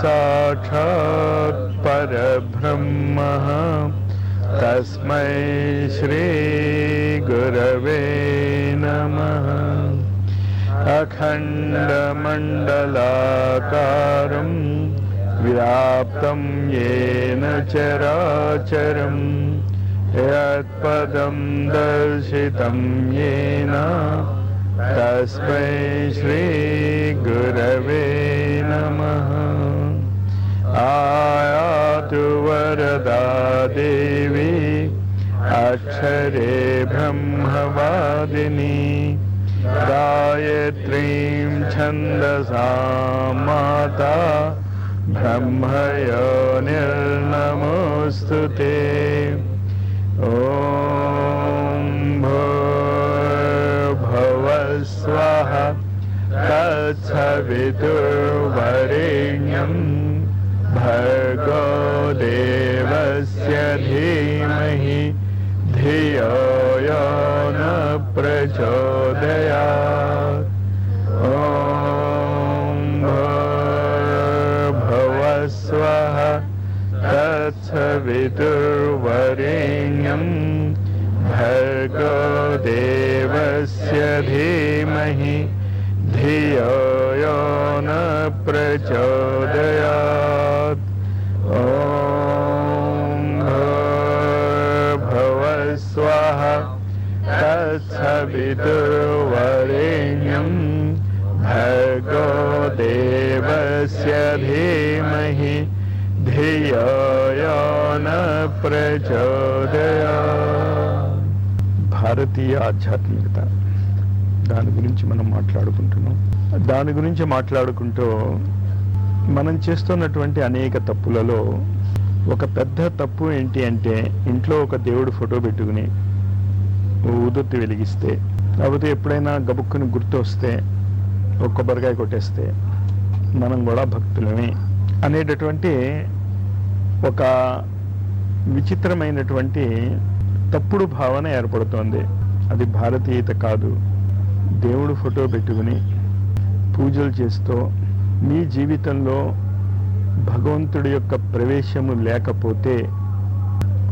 गुरुसाक्षात् परब्रह्मः तस्मै श्रीगुरवे नमः। अखण्डमण्डलाकारं व्याप्तं येन चराचरं। यत्पदं दर्शितं येन। तस्मै श्रीगुरवे आया वरदा देवी अक्षरे ब्रह्मवादिनी गायत्रीं छन्दसा माता ब्रह्मयोनिर्नमोऽस्तु ते ॐ भवस्वः तत्सवितुर्वरेण्यम् भर्गो देवस्य धीमहि धियो यो न प्रचोदयात्। ॐ भूर्भुवस्वः तत्सवितुर्वरेण्यं भर्गो देवस्य धीमहि धियो यो न प्रचोदयात्। तत्सवितुर्वरेण्यं भर्गो देवस्य धीमहि धियो यो न ప్రచోదయా భారతీయ ఆధ్యాత్మికత దాని గురించి మనం మాట్లాడుకుంటున్నాం దాని గురించి మాట్లాడుకుంటూ మనం చేస్తున్నటువంటి అనేక తప్పులలో ఒక పెద్ద తప్పు ఏంటి అంటే ఇంట్లో ఒక దేవుడు ఫోటో పెట్టుకుని ఊదొత్తి వెలిగిస్తే లేకపోతే ఎప్పుడైనా గబుక్కుని గుర్తు వస్తే ఒక కొబ్బరికాయ కొట్టేస్తే మనం కూడా భక్తులమే అనేటటువంటి ఒక విచిత్రమైనటువంటి తప్పుడు భావన ఏర్పడుతోంది. అది భారతీయత కాదు. దేవుడు ఫోటో పెట్టుకుని పూజలు చేస్తూ మీ జీవితంలో భగవంతుడి యొక్క ప్రవేశము లేకపోతే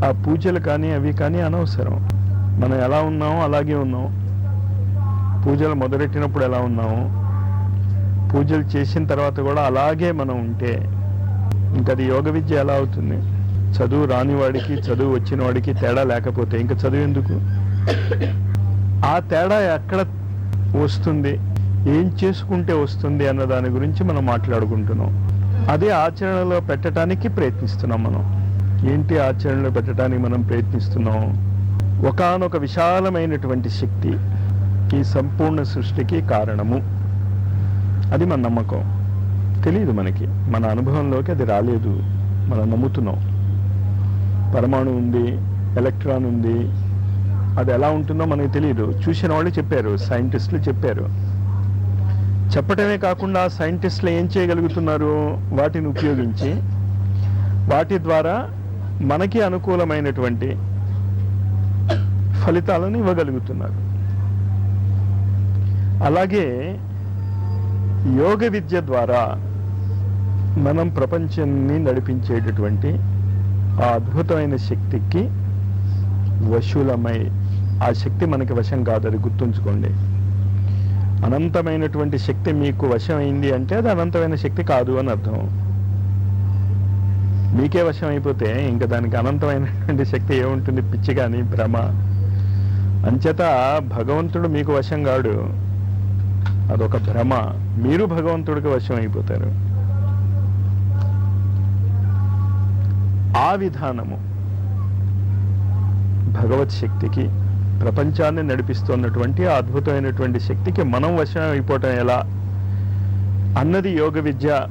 ఆ పూజలు కానీ అవి కానీ అనవసరం. మనం ఎలా ఉన్నామో అలాగే ఉన్నాం. పూజలు మొదలెట్టినప్పుడు ఎలా ఉన్నాము పూజలు చేసిన తర్వాత కూడా అలాగే మనం ఉంటే ఇంకా అది యోగ విద్య ఎలా అవుతుంది? చదువు రాని వాడికి చదువు వచ్చిన వాడికి తేడా లేకపోతే ఇంకా చదువు ఎందుకు? ఆ తేడా ఎక్కడ వస్తుంది? ఏం చేసుకుంటే వస్తుంది అన్న దాని గురించి మనం మాట్లాడుకుంటున్నాం. అదే ఆచరణలో పెట్టడానికి ప్రయత్నిస్తున్నాం మనం. ఏంటి ఆచరణలో పెట్టడానికి మనం ప్రయత్నిస్తున్నాం? ఒకానొక విశాలమైనటువంటి శక్తి ఈ సంపూర్ణ సృష్టికి కారణము. అది మన నమ్మకం. తెలియదు మనకి. మన అనుభవంలోకి అది రాలేదు. మనం నమ్ముతున్నాం. పరమాణు ఉంది ఎలక్ట్రాన్ ఉంది. అది ఎలా ఉంటుందో మనకి తెలియదు చూసిన వాళ్ళు చెప్పారు సైంటిస్టులు చెప్పారు. చెప్పటమే కాకుండా సైంటిస్టులు ఏం చేయగలుగుతున్నారు? వాటిని ఉపయోగించి వాటి ద్వారా మనకి అనుకూలమైనటువంటి ఫలితాలను ఇవ్వగలుగుతున్నారు. అలాగే యోగ విద్య ద్వారా మనం ప్రపంచాన్ని నడిపించేటటువంటి ఆ అద్భుతమైన శక్తికి వశులమై ఆ శక్తి మనకి వశం కాదని గుర్తుంచుకోండి. అనంతమైనటువంటి శక్తి మీకు వశమైంది అంటే అది అనంతమైన శక్తి కాదు అని అర్థం. మీకే వశం అయిపోతే ఇంకా దానికి అనంతమైనటువంటి శక్తి ఏముంటుంది? పిచ్చి కానీ భ్రమ అంచేత భగవంతుడు మీకు వశం కాడు. అదొక భ్రమ. మీరు భగవంతుడికి వశం అయిపోతారు. ఆ విధానము భగవత్ శక్తికి ప్రపంచాన్ని నడిపిస్తున్నటువంటి ఆ అద్భుతమైనటువంటి శక్తికి మనం వశం అయిపోవటం ఎలా? అన్నది యోగ విద్య.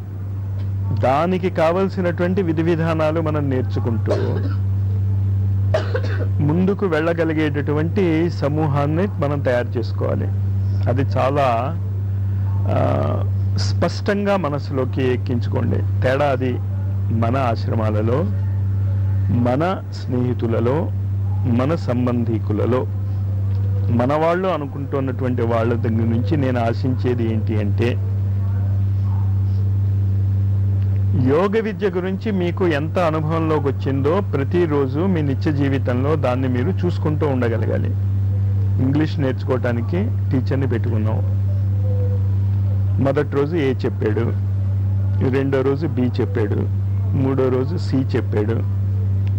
దానికి కావలసినటువంటి విధి విధానాలు మనం నేర్చుకుంటూ ముందుకు వెళ్ళగలిగేటటువంటి సమూహాన్ని మనం తయారు చేసుకోవాలి. అది చాలా స్పష్టంగా మనసులోకి ఎక్కించుకోండి. తేడా అది మన ఆశ్రమాలలో మన స్నేహితులలో మన సంబంధీకులలో. మన వాళ్ళు అనుకుంటున్నటువంటి వాళ్ళ దగ్గర నుంచి నేను ఆశించేది ఏంటి అంటే యోగ విద్య గురించి మీకు ఎంత అనుభవంలోకి వచ్చిందో ప్రతిరోజు మీ నిత్య జీవితంలో దాన్ని మీరు చూసుకుంటూ ఉండగలగాలి. ఇంగ్లీష్ నేర్చుకోవటానికి టీచర్ని పెట్టుకున్నాం. మొదటి రోజు ఏ చెప్పాడు? రెండో రోజు బి చెప్పాడు. మూడో రోజు సి చెప్పాడు.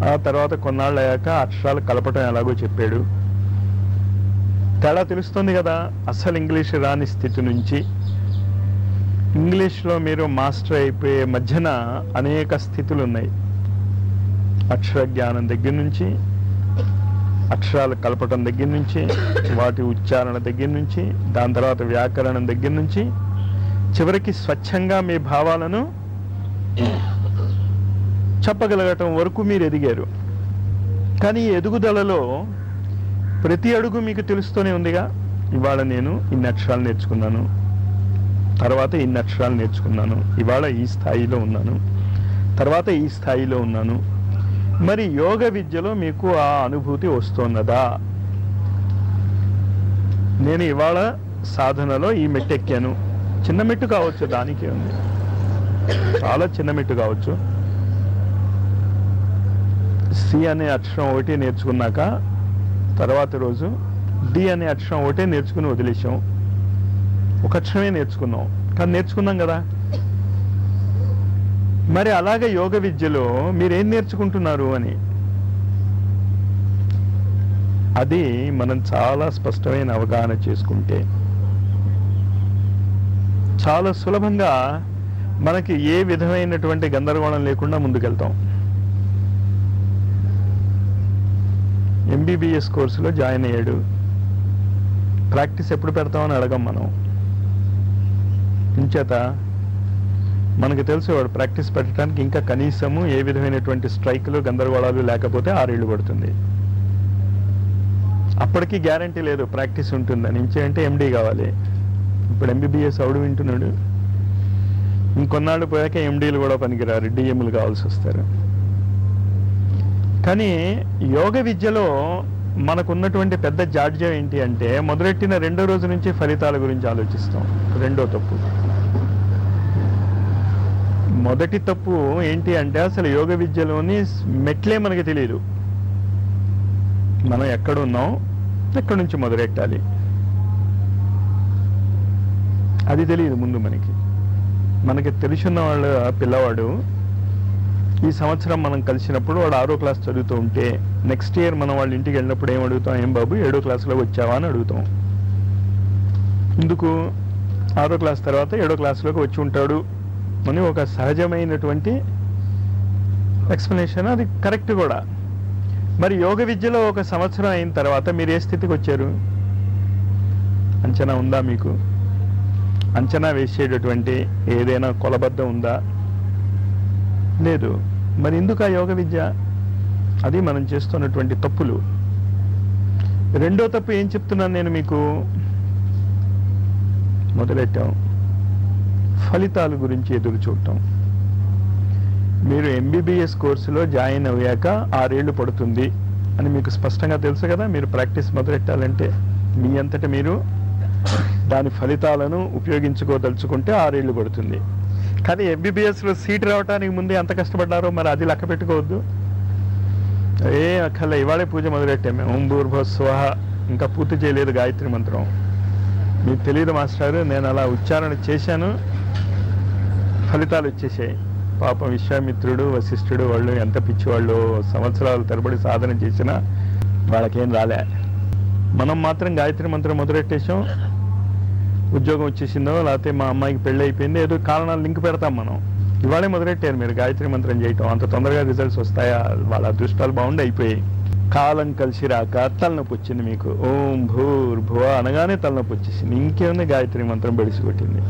ఆ తర్వాత కొన్నాళ్ళు అయ్యాక అక్షరాలు కలపటం ఎలాగో చెప్పాడు. తేడా తెలుస్తుంది కదా? అసలు ఇంగ్లీష్ రాని స్థితి నుంచి ఇంగ్లీష్లో మీరు మాస్టర్ అయిపోయే మధ్యన అనేక స్థితులు ఉన్నాయి అక్షర జ్ఞానం దగ్గర నుంచి అక్షరాలు కలపటం దగ్గర నుంచి వాటి ఉచ్చారణ దగ్గర నుంచి దాని తర్వాత వ్యాకరణం దగ్గర నుంచి చివరికి స్వచ్ఛంగా మీ భావాలను చెప్పగలగటం వరకు మీరు ఎదిగారు. కానీ ఎదుగుదలలో ప్రతి అడుగు మీకు తెలుస్తూనే ఉందిగా. ఇవాళ నేను ఇన్ని అక్షరాలు నేర్చుకున్నాను. తర్వాత ఇన్ని అక్షరాలు నేర్చుకున్నాను. ఇవాళ ఈ స్థాయిలో ఉన్నాను. తర్వాత ఈ స్థాయిలో ఉన్నాను. మరి యోగ విద్యలో మీకు ఆ అనుభూతి వస్తున్నదా నేను ఇవాళ సాధనలో ఈ మెట్టెక్కాను. చిన్న మెట్టు కావచ్చు దానికి ఉంది. చాలా చిన్న మెట్టు కావచ్చు. సి అనే అక్షరం ఒకటి నేర్చుకున్నాక తర్వాత రోజు డి అనే అక్షరం ఒకటే నేర్చుకుని వదిలేసాం ఒక అక్షరమే నేర్చుకున్నాం. కానీ నేర్చుకున్నాం కదా. మరి అలాగే యోగ విద్యలో మీరేం నేర్చుకుంటున్నారు అని. అది మనం చాలా స్పష్టమైన అవగాహన చేసుకుంటే. చాలా సులభంగా మనకి ఏ విధమైనటువంటి గందరగోళం లేకుండా ముందుకెళ్తాం. ఎంబీబీఎస్ కోర్సులో జాయిన్ అయ్యాడు. ప్రాక్టీస్ ఎప్పుడు పెడతామని అడగం మనం. ఇంచేత మనకు తెలుసు వాడు ప్రాక్టీస్ పెట్టడానికి ఇంకా కనీసము ఏ విధమైనటువంటి స్ట్రైక్లు గందరగోళాలు లేకపోతే ఆరేళ్ళు పడుతుంది అప్పటికి గ్యారంటీ లేదు ప్రాక్టీస్ ఉంటుందని. ఇంచేంటే ఎండీ కావాలి. ఇప్పుడు ఎంబీబీఎస్ అవుడు వింటున్నాడు. ఇంకొన్నాళ్ళు పోయాక ఎండీలు కూడా పనికిరారు. డిఎంలు కావాల్సి వస్తారు. కానీ యోగ విద్యలో మనకున్నటువంటి పెద్ద జాడ్యం ఏంటి అంటే మొదలెట్టిన రెండో రోజు నుంచి ఫలితాల గురించి ఆలోచిస్తాం. రెండో తప్పు. మొదటి తప్పు ఏంటి అంటే అసలు యోగ విద్యలోని మెట్లే మనకి తెలియదు మనం ఎక్కడున్నాం ఎక్కడి నుంచి మొదలెట్టాలి? అది తెలియదు ముందు మనకి. మనకి తెలిసిన వాళ్ళ పిల్లవాడు ఈ సంవత్సరం మనం కలిసినప్పుడు వాడు ఆరో క్లాస్ చదువుతూ ఉంటే నెక్స్ట్ ఇయర్ మనం వాళ్ళ ఇంటికి వెళ్ళినప్పుడు ఏం అడుగుతాం? ఏం బాబు ఏడో క్లాస్లో వచ్చావా? అని అడుగుతాం. ఎందుకు? ఆరో క్లాస్ తర్వాత ఏడో క్లాస్లోకి వచ్చి ఉంటాడు. అని ఒక సహజమైనటువంటి ఎక్స్ప్లెనేషన్ అది కరెక్ట్ కూడా. మరి యోగ విద్యలో ఒక సంవత్సరం అయిన తర్వాత మీరు ఏ స్థితికి వచ్చారు? అంచనా ఉందా మీకు? అంచనా వేసేటటువంటి ఏదైనా కొలబద్ద ఉందా? లేదు. మరి ఎందుకు ఆ యోగ విద్య? అది మనం చేస్తున్నటువంటి తప్పులు. రెండో తప్పు ఏం చెప్తున్నాను నేను మీకు? మొదలెట్టాం. ఫలితాల గురించి ఎదురు చూడటం. మీరు ఎంబీబీఎస్ కోర్సులో జాయిన్ అయ్యాక ఆరేళ్ళు పడుతుంది అని మీకు స్పష్టంగా తెలుసు కదా మీరు ప్రాక్టీస్ మొదలెట్టాలంటే మీ అంతటా మీరు దాని ఫలితాలను ఉపయోగించుకోదలుచుకుంటే ఆరేళ్ళు పడుతుంది. కానీ ఎంబీబీఎస్లో సీట్ రావడానికి ముందే ఎంత కష్టపడ్డారో మరి అది లెక్క పెట్టుకోవద్దు. ఏ అక్కల ఇవాళే పూజ మొదలెట్టాము ఓం భూర్భ స్వహ. ఇంకా పూర్తి చేయలేదు గాయత్రి మంత్రం. మీకు తెలియదు మాస్టర్ నేను అలా ఉచ్చారణ చేశాను. ఫలితాలు వచ్చేసాయి పాపం విశ్వామిత్రుడు వశిష్ఠుడు వాళ్ళు ఎంత పిచ్చివాళ్ళు సంవత్సరాల తరబడి సాధన చేసినా వాళ్ళకేం రాలే. మనం మాత్రం గాయత్రి మంత్రం మొదలెట్టేసాం ఉద్యోగం వచ్చేసిందో లేకపోతే మా అమ్మాయికి పెళ్ళి అయిపోయింది ఏదో కారణాలు లింక్ పెడతాం మనం. ఇవాళే మొదలెట్టారు మీరు గాయత్రి మంత్రం చేయటం. అంత తొందరగా రిజల్ట్స్ వస్తాయా? వాళ్ళ అదృష్టాలు బాగుండి అయిపోయాయి. కాలం కలిసి రాక తలనొప్పి వచ్చింది మీకు. ఓం భూర్ భువ అనగానే తలనొప్పి వచ్చేసింది. ఇంకేముంది గాయత్రి మంత్రం బడిసి కొట్టింది?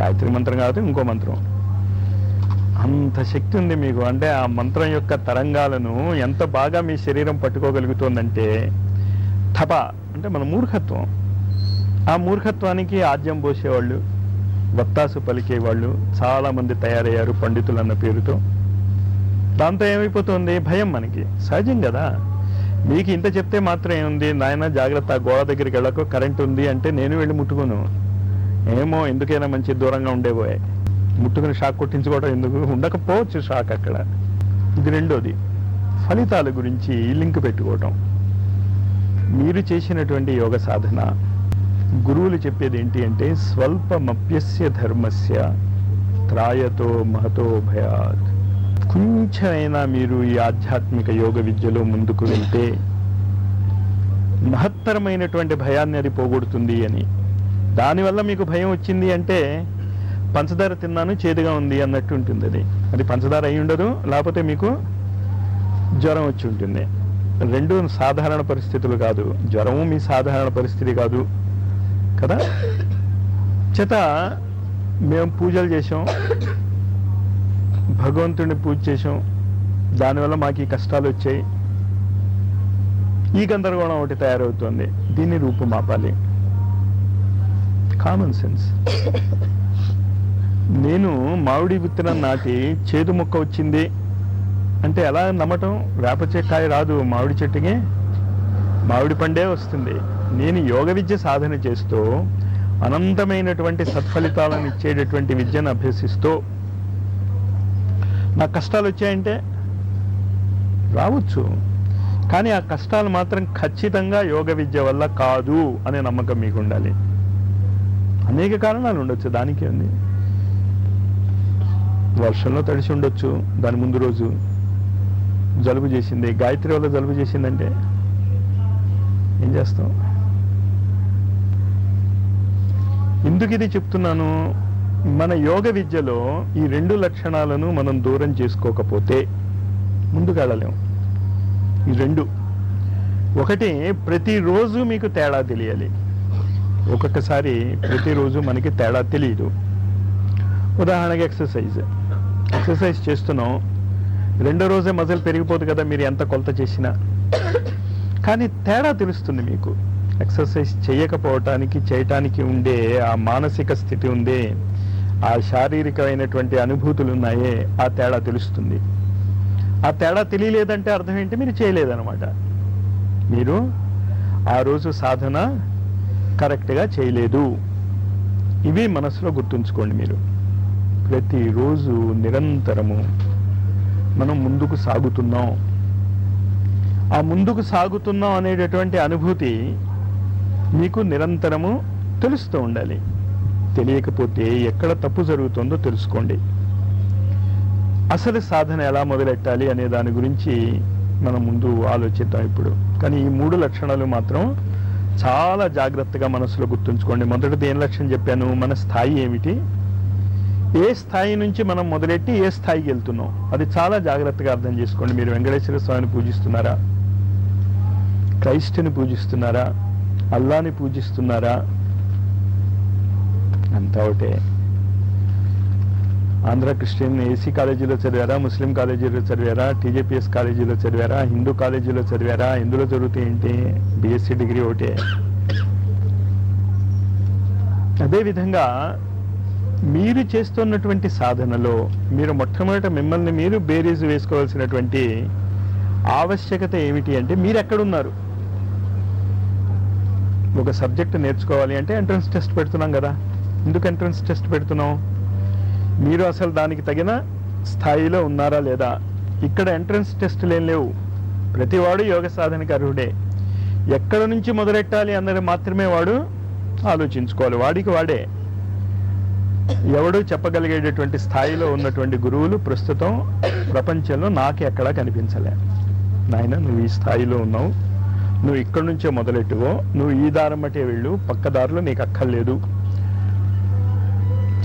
గాయత్రి మంత్రం కాదు ఇంకో మంత్రం. అంత శక్తి ఉంది మీకు. అంటే ఆ మంత్రం యొక్క తరంగాలను ఎంత బాగా మీ శరీరం పట్టుకోగలుగుతోందంటే తప అంటే మన మూర్ఖత్వం. ఆ మూర్ఖత్వానికి ఆద్యం పోసేవాళ్ళు వత్తాసు పలికేవాళ్ళు చాలామంది తయారయ్యారు పండితులు అన్న పేరుతో. దాంతో ఏమైపోతుంది? భయం మనకి. సహజం కదా. మీకు ఇంత చెప్తే మాత్రం ఏముంది నాయన జాగ్రత్త గోడ దగ్గరికి వెళ్ళకు కరెంట్ ఉంది అంటే నేను వెళ్ళి ముట్టుకోను. ఏమో ఎందుకైనా మంచి దూరంగా ఉండేపోయాయి ముట్టుకుని షాక్ కొట్టించుకోవడం ఎందుకు? ఉండకపోవచ్చు షాక్ అక్కడ. ఇది రెండోది. ఫలితాల గురించి లింక్ పెట్టుకోవటం. మీరు చేసినటువంటి యోగ సాధన. గురువులు చెప్పేది ఏంటి అంటే స్వల్పమప్యస్య ధర్మస్య త్రాయతో మహతో భయాత్. కొంచెమైనా మీరు ఈ ఆధ్యాత్మిక యోగ విద్యలో ముందుకు వెళ్తే మహత్తరమైనటువంటి భయాన్ని అది పోగొడుతుంది అని. దానివల్ల మీకు భయం వచ్చింది అంటే పంచదార తిన్నాను చేదుగా ఉంది అన్నట్టు ఉంటుంది అది. అది పంచదార అయి ఉండదు లేకపోతే మీకు జ్వరం వచ్చి ఉంటుంది. రెండు సాధారణ పరిస్థితులు కాదు. జ్వరము మీ సాధారణ పరిస్థితి కాదు కదా? చేత మేము పూజలు చేసాం భగవంతుడిని పూజ చేసాం దానివల్ల మాకు ఈ కష్టాలు వచ్చాయి. ఈ గందరగోళం ఒకటి తయారవుతుంది. దీన్ని రూపుమాపాలి. కామన్ సెన్స్ నేను మామిడి విత్తనం నాటి చేదు మొక్క వచ్చింది. అంటే ఎలా నమ్మటం? వేప చెక్కాయ రాదు మామిడి చెట్టుకి. మామిడి పండే వస్తుంది. నేను యోగ విద్య సాధన చేస్తూ అనంతమైనటువంటి సత్ఫలితాలను ఇచ్చేటటువంటి విద్యను అభ్యసిస్తూ నాకు కష్టాలు వచ్చాయంటే రావచ్చు. కానీ ఆ కష్టాలు మాత్రం ఖచ్చితంగా యోగ విద్య వల్ల కాదు అనే నమ్మకం మీకు ఉండాలి అనేక కారణాలు ఉండొచ్చు దానికే ఉంది వర్షంలో తడిసి ఉండొచ్చు దాని ముందు రోజు జలుబు చేసింది. గాయత్రి వల్ల జలుబు చేసిందంటే ఏం చేస్తాం? ఎందుకు ఇది చెప్తున్నాను? మన యోగ విద్యలో ఈ రెండు లక్షణాలను మనం దూరం చేసుకోకపోతే ముందుకు వెళ్ళలేం. ఈ రెండు. ఒకటి ప్రతిరోజు మీకు తేడా తెలియాలి. ఒక్కొక్కసారి ప్రతిరోజు మనకి తేడా తెలియదు ఉదాహరణకి ఎక్సర్సైజ్. ఎక్సర్సైజ్ చేస్తున్నాం. రెండో రోజే మజిల్ పెరిగిపోదు కదా మీరు ఎంత కొలత చేసినా. కానీ తేడా తెలుస్తుంది మీకు. ఎక్సర్సైజ్ చేయకపోవటానికి చేయటానికి ఉండే ఆ మానసిక స్థితి ఉందే ఆ శారీరకమైనటువంటి అనుభూతులు ఉన్నాయే ఆ తేడా తెలుస్తుంది. ఆ తేడా తెలియలేదంటే అర్థం ఏంటి? మీరు చేయలేదన్నమాట. మీరు ఆ రోజు సాధన కరెక్ట్గా చేయలేదు. ఇవి మనసులో గుర్తుంచుకోండి మీరు. ప్రతిరోజు నిరంతరము మనం ముందుకు సాగుతున్నాం. ఆ ముందుకు సాగుతున్నాం అనేటటువంటి అనుభూతి మీకు నిరంతరము తెలుస్తూ ఉండాలి. తెలియకపోతే ఎక్కడ తప్పు జరుగుతుందో తెలుసుకోండి. అసలు సాధన ఎలా మొదలెట్టాలి అనే దాని గురించి మనం ముందు ఆలోచిద్దాం ఇప్పుడు. కానీ ఈ మూడు లక్షణాలు మాత్రం చాలా జాగ్రత్తగా మనసులో గుర్తుంచుకోండి. మొదటిది ఏం లక్ష్యం చెప్పాను? మన స్థాయి ఏమిటి? ఏ స్థాయి నుంచి మనం మొదలెట్టి ఏ స్థాయికి వెళ్తున్నాం? అది చాలా జాగ్రత్తగా అర్థం చేసుకోండి. మీరు వెంకటేశ్వర స్వామిని పూజిస్తున్నారా? క్రైస్ట్ని పూజిస్తున్నారా? అల్లాని పూజిస్తున్నారా? అంతా ఒకటే. ఆంధ్ర క్రిస్టియన్ ఏసీ కాలేజీలో చదివారా ముస్లిం కాలేజీలో చదివారా టీజేపీఎస్ కాలేజీలో చదివారా హిందూ కాలేజీలో చదివారా ఇందులో చదివితే ఏంటి? బిఎస్సీ డిగ్రీ ఒకటే. అదేవిధంగా మీరు చేస్తున్నటువంటి సాధనలో మీరు మొట్టమొదట మిమ్మల్ని మీరు బేరీజ్ వేసుకోవాల్సినటువంటి ఆవశ్యకత ఏమిటి అంటే మీరు ఎక్కడున్నారు? ఒక సబ్జెక్ట్ నేర్చుకోవాలి అంటే ఎంట్రన్స్ టెస్ట్ పెడుతున్నాం కదా. ఎందుకు ఎంట్రన్స్ టెస్ట్ పెడుతున్నాం? మీరు అసలు దానికి తగిన స్థాయిలో ఉన్నారా లేదా? ఇక్కడ ఎంట్రన్స్ టెస్టులు ఏం లేవు. ప్రతివాడు యోగ సాధనకి అర్హుడే. ఎక్కడ నుంచి మొదలెట్టాలి అన్నది మాత్రమే వాడు ఆలోచించుకోవాలి. వాడికి వాడే. ఎవడు చెప్పగలిగేటటువంటి స్థాయిలో ఉన్నటువంటి గురువులు ప్రస్తుతం ప్రపంచంలో నాకు ఎక్కడా కనిపించలే. నాయన నువ్వు ఈ స్థాయిలో ఉన్నావు. నువ్వు ఇక్కడి నుంచే మొదలెట్టువో నువ్వు ఈ దారం బట్టే వెళ్ళు. పక్క దారిలో నీకు అక్కర్లేదు.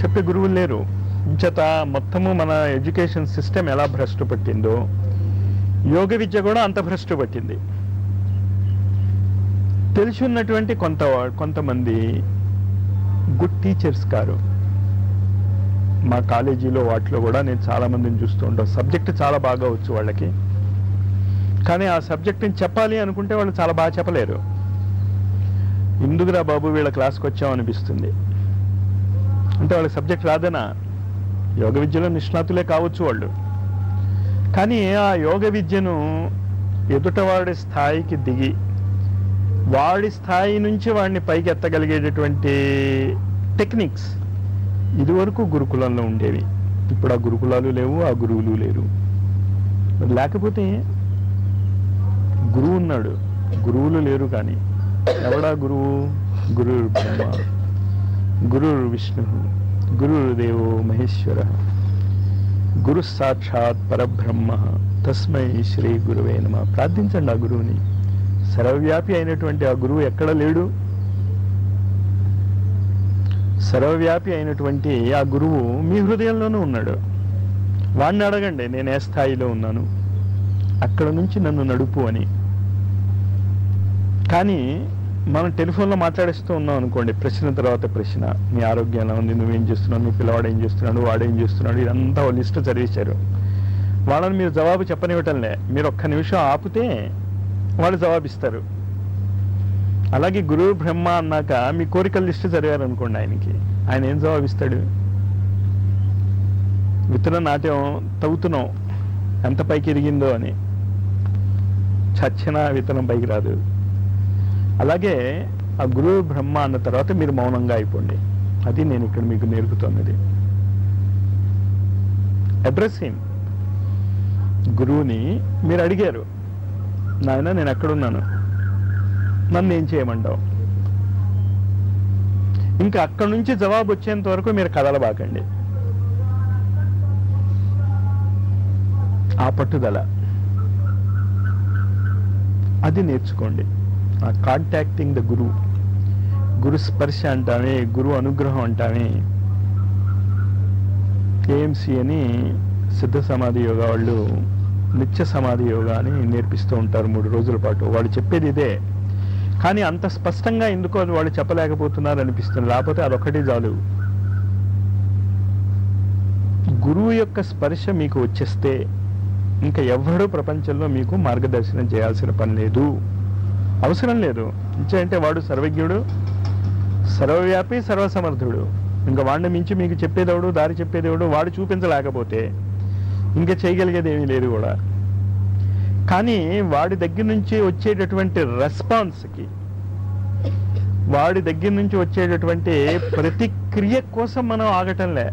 చెప్పే గురువులు లేరు. ఇంచేత మొత్తము మన ఎడ్యుకేషన్ సిస్టమ్ ఎలా భ్రష్టు పట్టిందో యోగ విద్య కూడా అంత భ్రష్టు పట్టింది తెలిసి ఉన్నటువంటి కొంత కొంతమంది గుడ్ టీచర్స్ కారు. మా కాలేజీలో వాటిలో కూడా నేను చాలా మందిని చూస్తూ ఉంటాను సబ్జెక్ట్ చాలా బాగా వచ్చు వాళ్ళకి. కానీ ఆ సబ్జెక్ట్ని చెప్పాలి అనుకుంటే వాళ్ళు చాలా బాగా చెప్పలేరు. ఎందుకురా బాబు వీళ్ళ క్లాస్కి వచ్చామనిపిస్తుంది అంటే వాళ్ళకి సబ్జెక్ట్ రాదనా? యోగ విద్యలో నిష్ణాతులే కావచ్చు వాళ్ళు. కానీ ఆ యోగ విద్యను ఎదుటవాడి స్థాయికి దిగి వాడి స్థాయి నుంచి వాడిని పైకి ఎత్తగలిగేటటువంటి టెక్నిక్స్ ఇదివరకు గురుకులంలో ఉండేవి. ఇప్పుడు ఆ గురుకులాలు లేవు ఆ గురువులు లేరు. లేకపోతే గురువు ఉన్నాడు. గురువులు లేరు కానీ ఎవడా గురువు? గురు బ్రహ్మ గురు విష్ణు. గురుదేవో మహేశ్వర. గురు సాక్షాత్ పరబ్రహ్మ. తస్మై శ్రీ గురువే నమ. ప్రార్థించండి ఆ గురువుని. సర్వవ్యాపి అయినటువంటి ఆ గురువు ఎక్కడ లేడు? సర్వవ్యాపి అయినటువంటి ఆ గురువు మీ హృదయంలోనూ ఉన్నాడు. వాడిని అడగండి నేను ఏ స్థాయిలో ఉన్నాను? అక్కడ నుంచి నన్ను నడుపు అని. కానీ మనం టెలిఫోన్లో మాట్లాడిస్తూ ఉన్నాం అనుకోండి. ప్రశ్న తర్వాత ప్రశ్న. మీ ఆరోగ్యం ఎలా ఉంది నువ్వేం చేస్తున్నావు మీ పిల్లవాడు ఏం చేస్తున్నాడు వాడేం చేస్తున్నాడు ఇదంతా లిస్ట్ చదివేశారు వాళ్ళని మీరు జవాబు చెప్పనివ్వటంలే. మీరు ఒక్క నిమిషం ఆపితే వాళ్ళు జవాబిస్తారు. అలాగే గురువు బ్రహ్మ అన్నాక మీ కోరికల లిస్టు చదివారు అనుకోండి ఆయనకి. ఆయన ఏం జవాబిస్తాడు? విత్తనం నాట్యం తవ్వుతున్నాం. ఎంత పైకి ఎరిగిందో అని. చచ్చిన విత్తనం పైకి రాదు. అలాగే ఆ గురువు బ్రహ్మ అన్న తర్వాత మీరు మౌనంగా అయిపోండి. అది నేను ఇక్కడ మీకు నేర్పుతున్నది. అడ్రస్సింగ్ గురువుని మీరు అడిగారు. నాయన నేను ఎక్కడున్నాను. నన్ను ఏం చేయమంటావు? ఇంకా అక్కడి నుంచి జవాబు వచ్చేంత వరకు మీరు కదలబాకండి ఆ పట్టుదల. అది నేర్చుకోండి. కాంటాక్టింగ్ ద గురు గురు స్పర్శ అంటామే గురు అనుగ్రహం అంటామే ఏఎంసి అని సిద్ధ సమాధి యోగా వాళ్ళు నిత్య సమాధి యోగా అని నేర్పిస్తూ ఉంటారు మూడు రోజుల పాటు వాళ్ళు చెప్పేది ఇదే కానీ అంత స్పష్టంగా ఎందుకో వాళ్ళు చెప్పలేకపోతున్నారు అనిపిస్తుంది లేకపోతే అదొకటి చాలు గురువు యొక్క స్పర్శ మీకు వచ్చేస్తే ఇంకా ఎవ్వడూ ప్రపంచంలో మీకు మార్గదర్శనం చేయాల్సిన పని లేదు అవసరం లేదు. అంటే వాడు సర్వజ్ఞుడు సర్వవ్యాపి సర్వసమర్థుడు. ఇంకా వాడిని మించి మీకు చెప్పేదేవుడు దారి చెప్పేదేవుడు వాడు చూపించలేకపోతే ఇంకా చేయగలిగేది ఏమీ లేదు కూడా. కానీ వాడి దగ్గర నుంచి వచ్చేటటువంటి రెస్పాన్స్కి వాడి దగ్గర నుంచి వచ్చేటటువంటి ప్రతిక్రియ కోసం మనం ఆగటంలే.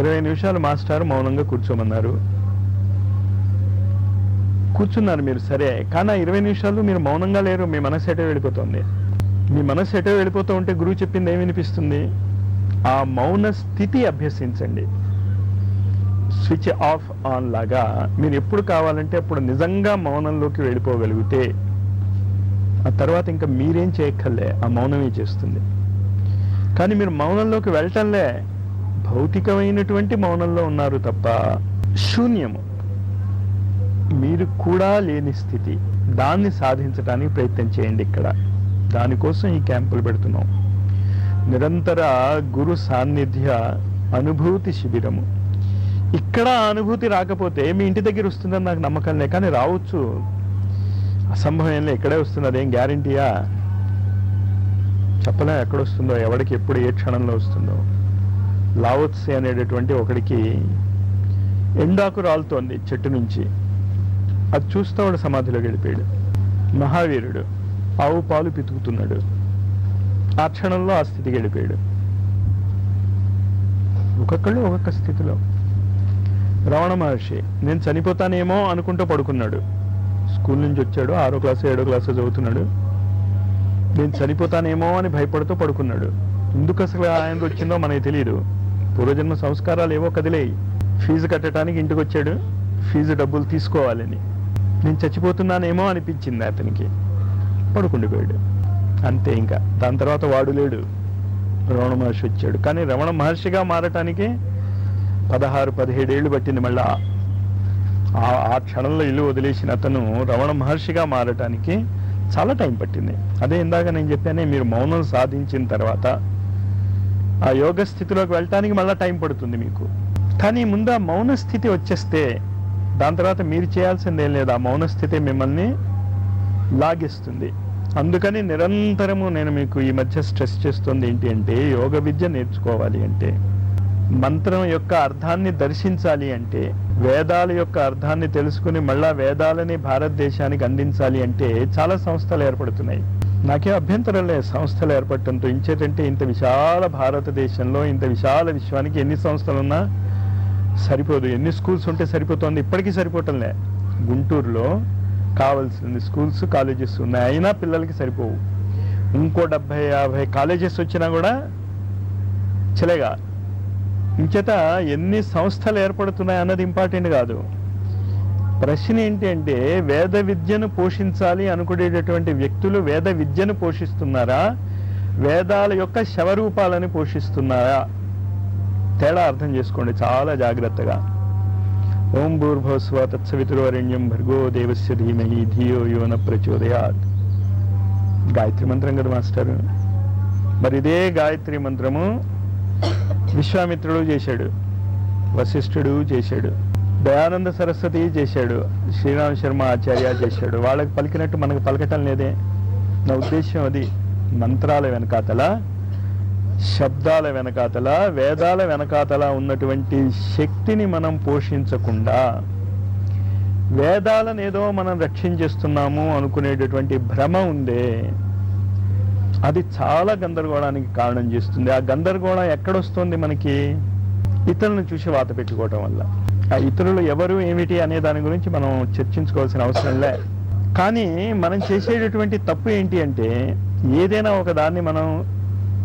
ఇరవై నిమిషాలు మాస్టర్ మౌనంగా కూర్చోమన్నారు. కూర్చున్నారు మీరు. సరే కానీ ఆ ఇరవై నిమిషాలు మీరు మౌనంగా లేరు. మీ మనసు ఎటో వెళ్ళిపోతుంది. మీ మనసు ఎటో వెళ్ళిపోతూ ఉంటే గురువు చెప్పింది ఏమి వినిపిస్తుంది? ఆ మౌన స్థితి అభ్యసించండి. స్విచ్ ఆఫ్ ఆన్ లాగా మీరు ఎప్పుడు కావాలంటే అప్పుడు నిజంగా మౌనంలోకి వెళ్ళిపోగలిగితే ఆ తర్వాత ఇంకా మీరేం చేయక్కర్లే ఆ మౌనమే చేస్తుంది. కానీ మీరు మౌనంలోకి వెళ్ళటంలే. భౌతికమైనటువంటి మౌనంలో ఉన్నారు తప్ప శూన్యము. మీరు కూడా లేని స్థితి. దాన్ని సాధించడానికి ప్రయత్నం చేయండి ఇక్కడ. దానికోసం ఈ క్యాంపులు పెడుతున్నాం. నిరంతర గురు సాన్నిధ్య అనుభూతి శిబిరము. ఇక్కడ అనుభూతి రాకపోతే మీ ఇంటి దగ్గర వస్తుందని నాకు నమ్మకం లే కానీ రావచ్చు. అసంభవం ఇక్కడే వస్తుంది అదేం గ్యారంటీయా? చెప్పలేం ఎక్కడ వస్తుందో ఎవడికి ఎప్పుడు ఏ క్షణంలో వస్తుందో. లావోత్సే అనేటటువంటి ఒకడికి ఎండాకు రాలుతోంది చెట్టు నుంచి. అది చూస్తూ వాడు సమాధిలో గడిపాడు మహావీరుడు ఆవు పాలు పితుకుతున్నాడు. ఆ క్షణంలో ఆ స్థితి గడిపాడు ఒక్కొక్కళ్ళు ఒక్కొక్క స్థితిలో. రమణ మహర్షి నేను చనిపోతానేమో అనుకుంటూ పడుకున్నాడు. స్కూల్ నుంచి వచ్చాడు ఆరో క్లాస్ ఏడో క్లాస్ చదువుతున్నాడు. నేను చనిపోతానేమో అని భయపడుతూ పడుకున్నాడు. ఎందుకు అసలు ఆయన వచ్చిందో మనకి తెలియదు పూర్వజన్మ సంస్కారాలు ఏవో కదిలేయి. ఫీజు కట్టడానికి ఇంటికి వచ్చాడు. ఫీజు డబ్బులు తీసుకోవాలని. నేను చచ్చిపోతున్నానేమో అనిపించింది అతనికి. పడుకుండిపోయాడు అంతే ఇంకా. దాని తర్వాత వాడు లేడు. రమణ మహర్షి వచ్చాడు. కానీ రమణ మహర్షిగా మారటానికి పదహారు పదిహేడేళ్ళు పట్టింది మళ్ళా. ఆ క్షణంలో ఇల్లు వదిలేసిన అతను రమణ మహర్షిగా మారటానికి చాలా టైం పట్టింది. అదే ఇందాక నేను చెప్పానే మీరు మౌనం సాధించిన తర్వాత ఆ యోగ స్థితిలోకి వెళ్ళటానికి మళ్ళీ టైం పడుతుంది మీకు. కానీ ముందు ఆ మౌన స్థితి వచ్చేస్తే దాని తర్వాత మీరు చేయాల్సిందేం లేదు ఆ మౌన స్థితి మిమ్మల్ని లాగిస్తుంది. అందుకని నిరంతరము నేను మీకు ఈ మధ్య స్ట్రెస్ చేస్తుంది ఏంటి అంటే యోగ విద్య నేర్చుకోవాలి అంటే మంత్రం యొక్క అర్థాన్ని దర్శించాలి అంటే వేదాల యొక్క అర్థాన్ని తెలుసుకుని మళ్ళా వేదాలని భారతదేశానికి అందించాలి అంటే చాలా సంస్థలు ఏర్పడుతున్నాయి. నాకే అభ్యంతరం లేదు సంస్థలు ఏర్పడటంతో. ఇంచేటంటే ఇంత విశాల భారతదేశంలో ఇంత విశాల విశ్వానికి ఎన్ని సంస్థలు ఉన్నా సరిపోదు. ఎన్ని స్కూల్స్ ఉంటే సరిపోతుంది. ఇప్పటికీ సరిపోవటంలే గుంటూరులో కావాల్సింది స్కూల్స్ కాలేజెస్ ఉన్నాయి. అయినా పిల్లలకి సరిపోవు. ఇంకో డెబ్బై యాభై కాలేజెస్ వచ్చినా కూడా చలేగా. ఇంచేత ఎన్ని సంస్థలు ఏర్పడుతున్నాయి అన్నది ఇంపార్టెంట్ కాదు. ప్రశ్న ఏంటి అంటే వేద విద్యను పోషించాలి అనుకునేటటువంటి వ్యక్తులు వేద విద్యను పోషిస్తున్నారా? వేదాల యొక్క శవరూపాలను పోషిస్తున్నారా? తేడా అర్థం చేసుకోండి చాలా జాగ్రత్తగా. ఓం భూర్భవస్వ తత్సవితుర్వరణ్యం భర్గో దేవస్య ధీమహి ధియో యోన ప్రచోదయాత్. గాయత్రి మంత్రం కదా మాస్టర్? మరి ఇదే గాయత్రి మంత్రము విశ్వామిత్రుడు చేశాడు వశిష్ఠుడు చేశాడు దయానంద సరస్వతి చేశాడు శ్రీరామ్ శర్మ ఆచార్య చేశాడు. వాళ్ళకి పలికినట్టు మనకు పలకటం లేదే. నా ఉద్దేశం అది మంత్రాల వెనకాతల శబ్దాల వెనకాతల వేదాల వెనకాతల ఉన్నటువంటి శక్తిని మనం పోషించకుండా వేదాలను ఏదో మనం రక్షించేస్తున్నాము అనుకునేటటువంటి భ్రమ ఉందే అది చాలా గందరగోళానికి కారణం చేస్తుంది. ఆ గందరగోళం ఎక్కడొస్తుంది మనకి? ఇతరులను చూసి వాత పెట్టుకోవటం వల్ల. ఆ ఇతరులు ఎవరు ఏమిటి అనే దాని గురించి మనం చర్చించుకోవాల్సిన అవసరం లే. కానీ మనం చేసేటటువంటి తప్పు ఏంటి అంటే ఏదైనా ఒక దాన్ని మనం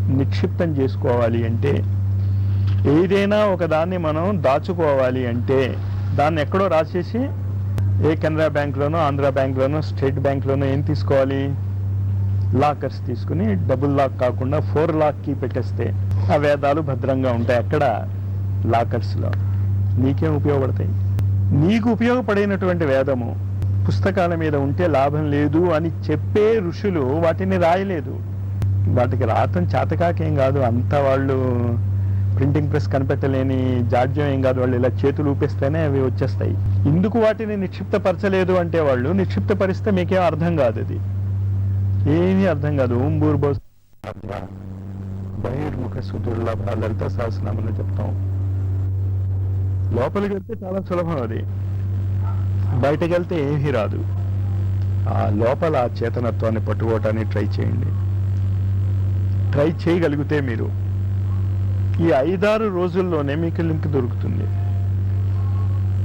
నిక్షిప్తం చేసుకోవాలి అంటే ఏదైనా ఒక దాన్ని మనం దాచుకోవాలి అంటే దాన్ని ఎక్కడో రాసేసి ఏ కెనరా బ్యాంక్లోనో ఆంధ్ర బ్యాంక్లోనో స్టేట్ బ్యాంక్లోనో ఏం తీసుకోవాలి? లాకర్స్ తీసుకుని డబుల్ లాక్ కాకుండా ఫోర్ లాక్కి పెట్టేస్తే ఆ వేదాలు భద్రంగా ఉంటాయి అక్కడ లాకర్స్లో. నీకేం ఉపయోగపడతాయి? నీకు ఉపయోగపడినటువంటి వేదము పుస్తకాల మీద ఉంటే లాభం లేదు అని చెప్పే ఋషులు వాటిని రాయలేదు. వాటికి రాతం చేతకాకేం కాదు. అంతా వాళ్ళు ప్రింటింగ్ ప్రెస్ కనిపెట్టలేని జాడ్యం ఏం కాదు. వాళ్ళు ఇలా చేతులు ఊపిస్తేనే అవి వచ్చేస్తాయి. ఎందుకు వాటిని నిక్షిప్తపరచలేదు అంటే వాళ్ళు నిక్షిప్తపరిస్తే మీకేం అర్థం కాదు అది ఏమీ అర్థం కాదు. ఓం భూర్భో బహిర్ముఖ సుదుర్లభ లలిత సహస్రనామని చెప్తాం. లోపలికి వెళ్తే చాలా సులభం అది. బయటకు వెళ్తే ఏమీ రాదు. ఆ లోపల ఆ చేతనత్వాన్ని పట్టుకోవటానికి ట్రై చేయండి. ట్రై చేయగలిగితే మీరు. ఈ ఐదారు రోజుల్లోనే మీకు లింక్ దొరుకుతుంది.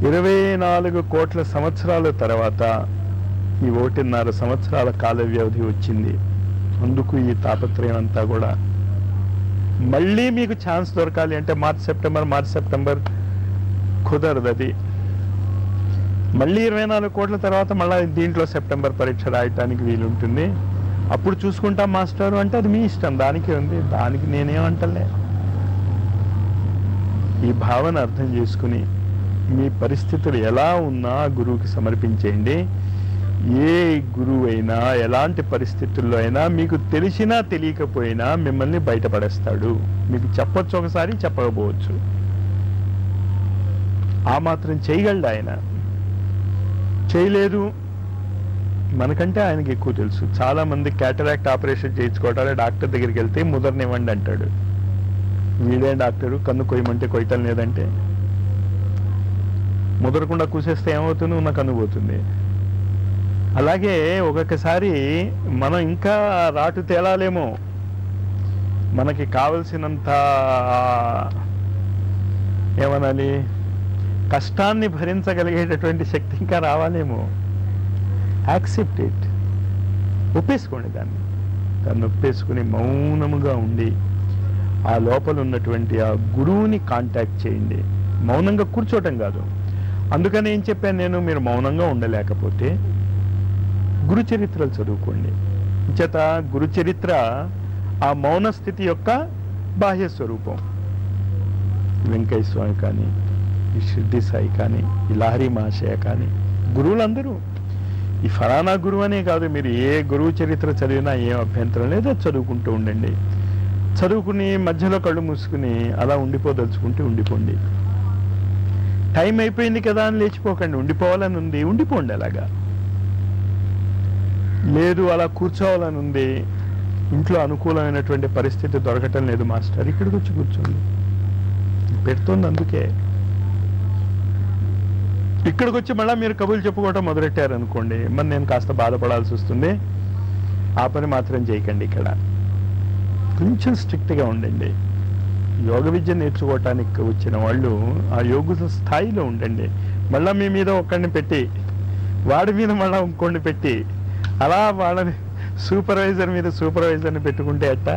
ఇరవై నాలుగు కోట్ల సంవత్సరాల తర్వాత ఈ ఒకటిన్నర సంవత్సరాల కాల వ్యవధి వచ్చింది. అందుకు ఈ తాపత్రయం అంతా కూడా. మళ్ళీ మీకు ఛాన్స్ దొరకాలి అంటే మార్చ్ సెప్టెంబర్ మార్చ్ సెప్టెంబర్ కుదరదు అది. మళ్ళీ ఇరవై నాలుగు కోట్ల తర్వాత మళ్ళీ దీంట్లో సెప్టెంబర్ పరీక్ష రాయటానికి వీలుంటుంది. అప్పుడు చూసుకుంటాం మాస్టర్ అంటే అది మీ ఇష్టం. దానికి ఉంది. దానికి నేనేమంటలే. ఈ భావన అర్థం చేసుకుని మీ పరిస్థితులు ఎలా ఉన్నా గురువుకి సమర్పించేయండి. ఏ గురువు అయినా ఎలాంటి పరిస్థితుల్లో అయినా మీకు తెలిసినా తెలియకపోయినా మిమ్మల్ని బయటపడేస్తాడు. మీకు చెప్పొచ్చు ఒకసారి చెప్పకపోవచ్చు. ఆ మాత్రం చేయగలడు ఆయన. చేయలేదు. మనకంటే ఆయనకి ఎక్కువ తెలుసు. చాలా మంది క్యాటరాక్ట్ ఆపరేషన్ చేయించుకోవటానికి డాక్టర్ దగ్గరికి వెళ్తే ముదరనివ్వండి అంటాడు. వీడే డాక్టరు? కన్ను కొయ్యమంటే కొయ్యటం లేదంటే? ముదరకుండా కూసేస్తే ఏమవుతుంది? ఉన్న కన్ను పోతుంది. అలాగే ఒక్కొక్కసారి మనం ఇంకా రాటు తేలాలేమో. మనకి కావలసినంత ఏమనాలి? కష్టాన్ని భరించగలిగేటటువంటి శక్తి ఇంకా రావాలేమో. Accept it. ఒప్పేసుకోండి దాన్ని. దాన్ని ఒప్పేసుకుని మౌనముగా ఉండి ఆ లోపల ఉన్నటువంటి ఆ గురువుని కాంటాక్ట్ చేయండి. మౌనంగా కూర్చోవటం కాదు. అందుకని ఏం చెప్పాను నేను? మీరు మౌనంగా ఉండలేకపోతే గురు చరిత్రలు చదువుకోండి. చేత గురు చరిత్ర ఆ మౌన స్థితి యొక్క బాహ్య స్వరూపం. వెంకయ్య స్వామి కానీ షిర్డి సాయి కానీ లహరి మహాశయ కానీ గురువులందరూ ఈ ఫలానా గురువు అనే కాదు మీరు ఏ గురువు చరిత్ర చదివినా ఏం అభ్యంతరం లేదో చదువుకుంటూ ఉండండి. చదువుకుని మధ్యలో కళ్ళు మూసుకుని అలా ఉండిపోదలుచుకుంటే ఉండిపోండి. టైం అయిపోయింది కదా అని లేచిపోకండి. ఉండిపోవాలని ఉంది ఉండిపోండి అలాగా. లేదు అలా కూర్చోవాలని ఉంది. ఇంట్లో అనుకూలమైనటువంటి పరిస్థితి దొరకటం లేదు మాస్టర్. ఇక్కడికి వచ్చి కూర్చోండి. పెడుతుంది అందుకే. ఇక్కడికి వచ్చి మళ్ళీ మీరు కబుర్లు చెప్పుకోవటం మొదలెట్టారు అనుకోండి మరి నేను కాస్త బాధపడాల్సి వస్తుంది. ఆ పని మాత్రం చేయకండి ఇక్కడ. కొంచెం స్ట్రిక్ట్గా ఉండండి. యోగ విద్య నేర్చుకోవటానికి వచ్చిన వాళ్ళు ఆ యోగ స్థాయిలో ఉండండి. మళ్ళీ మీ మీద ఒక్కడిని పెట్టి వాడి మీద మళ్ళీ ఇంకోడిని పెట్టి అలా వాళ్ళని సూపర్వైజర్ మీద సూపర్వైజర్ని పెట్టుకుంటే అట్ట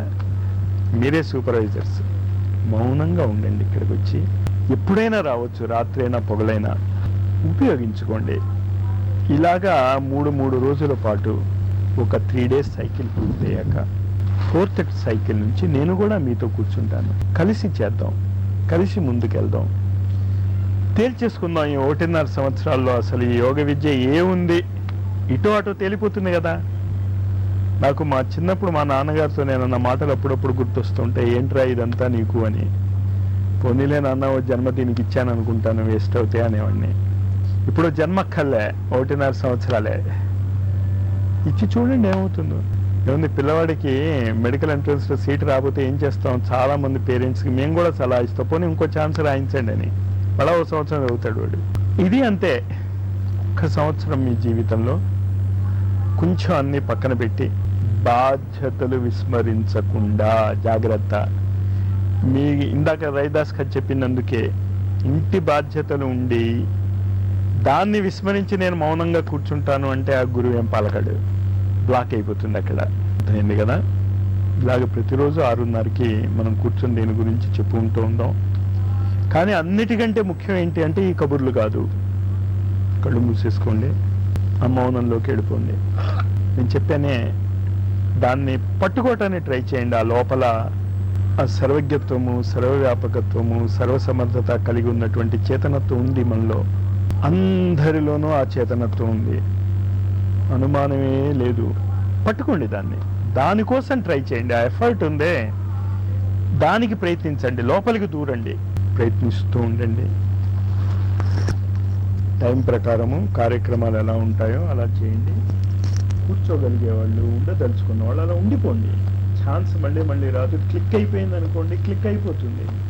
మీరే సూపర్వైజర్స్. మౌనంగా ఉండండి ఇక్కడికి వచ్చి ఎప్పుడైనా రావచ్చు రాత్రైనా పొగలైనా. ఉపయోగించుకోండి. ఇలాగా మూడు మూడు రోజుల పాటు ఒక త్రీ డేస్ సైకిల్ పూర్తయ్యాక ఫోర్త్ సైకిల్ నుంచి నేను కూడా మీతో కూర్చుంటాను. కలిసి చేద్దాం. కలిసి ముందుకెళ్దాం. తేల్చేసుకుందాం ఈ ఒకటిన్నర సంవత్సరాల్లో అసలు ఈ యోగ విద్య ఏముంది ఇటు అటు తేలిపోతుంది కదా. నాకు మా చిన్నప్పుడు మా నాన్నగారితో నేను అన్న మాటలు అప్పుడప్పుడు గుర్తొస్తుంటే ఏంట్రా ఇదంతా నీకు అని. పోనీలే నాన్న ఓ ఇచ్చాను అనుకుంటాను వేస్ట్ అవుతాయి అనేవాడిని. ఇప్పుడు జన్మక్కర్లే ఒకటిన్నర సంవత్సరాలే. ఇచ్చి చూడండి ఏమవుతుందో. ఏముంది పిల్లవాడికి మెడికల్ ఎంట్రన్స్లో సీట్ రాకపోతే ఏం చేస్తాం? చాలామంది పేరెంట్స్కి మేము కూడా సలహా ఇస్తాం. పోనీ ఇంకో ఛాన్స్ రాయించండి అని. మళ్ళా ఒక సంవత్సరం చదువుతాడు వాడు. ఇది అంతే. ఒక్క సంవత్సరం మీ జీవితంలో కొంచెం అన్ని పక్కన పెట్టి బాధ్యతలు విస్మరించకుండా జాగ్రత్త. మీ ఇందాక రైదాస్ గారు చెప్పినందుకే ఇంటి బాధ్యతలు ఉండి దాన్ని విస్మరించి నేను మౌనంగా కూర్చుంటాను అంటే ఆ గురువు ఏం పలకడు? బ్లాక్ అయిపోతుంది అక్కడ. అర్థమైంది కదా? ఇలాగ ప్రతిరోజు ఆరున్నరకి మనం కూర్చొని దీని గురించి చెప్పుకుంటూ ఉందాం కానీ అన్నిటికంటే ముఖ్యం ఏంటి అంటే ఈ కబుర్లు కాదు. కళ్ళు మూసేసుకోండి. ఆ మౌనంలోకి వెళ్ళిపోండి. నేను చెప్పానే దాన్ని పట్టుకోవటానికి ట్రై చేయండి. ఆ లోపల ఆ సర్వజ్ఞత్వము సర్వవ్యాపకత్వము సర్వసమర్థత కలిగి ఉన్నటువంటి చేతనత్వం ఉంది మనలో. అందరిలోనూ ఆ చేతనత్వం ఉంది. అనుమానమే లేదు. పట్టుకోండి దాన్ని. దానికోసం ట్రై చేయండి. ఆ ఎఫర్ట్ ఉందే. దానికి ప్రయత్నించండి. లోపలికి దూరండి. ప్రయత్నిస్తూ ఉండండి. టైం ప్రకారము కార్యక్రమాలు ఎలా ఉంటాయో అలా చేయండి. కూర్చోగలిగే వాళ్ళు ఉండదలుచుకున్న వాళ్ళు అలా ఉండిపోండి. ఛాన్స్ మళ్ళీ మళ్ళీ రాదు. క్లిక్ అయిపోయింది అనుకోండి క్లిక్ అయిపోతుంది.